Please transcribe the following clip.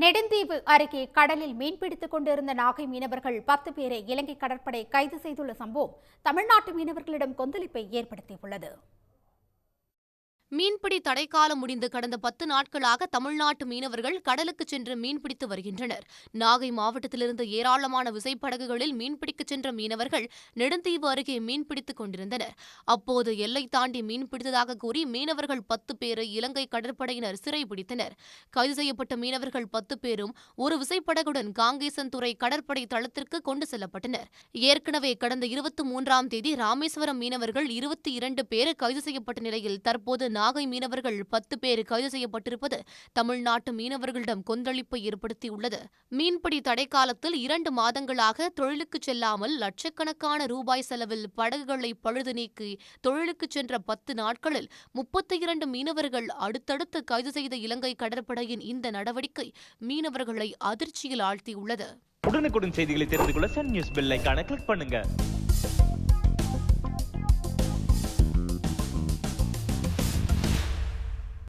நெடுந்தீவு அருகே கடலில் மீன்பிடித்துக் கொண்டிருந்த நாகை மீனவர்கள் பத்து பேரை இலங்கை கடற்படை கைது செய்துள்ள சம்பவம் தமிழ்நாட்டு மீனவர்களிடம் கொந்தளிப்பை ஏற்படுத்தியுள்ளது. மீன்பிடி தடைக்காலம் முடிந்து கடந்த பத்து நாட்களாக தமிழ்நாட்டு மீனவர்கள் கடலுக்கு சென்று மீன்பிடித்து வருகின்றனர். நாகை மாவட்டத்திலிருந்து ஏராளமான விசைப்படகுகளில் மீன்பிடிக்கச் சென்ற மீனவர்கள் நெடுந்தீவு அருகே மீன்பிடித்துக் கொண்டிருந்தனர். அப்போது எல்லை தாண்டி மீன்பிடித்ததாக கூறி மீனவர்கள் பத்து பேரை இலங்கை கடற்படையினர் சிறைபிடித்தனர். கைது செய்யப்பட்ட மீனவர்கள் பத்து பேரும் ஒரு விசைப்படகுடன் காங்கேசன்துறை கடற்படை தளத்திற்கு கொண்டு செல்லப்பட்டனர். ஏற்கனவே கடந்த இருபத்தி மூன்றாம் தேதி ராமேஸ்வரம் மீனவர்கள் இருபத்தி இரண்டு பேர் கைது செய்யப்பட்ட நிலையில் தற்போது நாகை மீனவர்கள் பத்து பேர் கைது செய்யப்பட்டிருப்பது தமிழ்நாட்டு மீனவர்களிடம் கொந்தளிப்பை ஏற்படுத்தியுள்ளது. மீன்பிடி தடைக்காலத்தில் இரண்டு மாதங்களாக தொழிலுக்கு செல்லாமல் லட்சக்கணக்கான ரூபாய் செலவில் படகுகளை பழுது நீக்கி தொழிலுக்கு சென்ற பத்து நாட்களில் முப்பத்தி இரண்டு மீனவர்கள் அடுத்தடுத்து கைது செய்த இலங்கை கடற்படையின் இந்த நடவடிக்கை மீனவர்களை அதிர்ச்சியில் ஆழ்த்தியுள்ளது. உடனுக்குடன் செய்திகளை தெரிந்து கொள்ள சன் நியூஸ் பெல் கிளிக் பண்ணுங்க.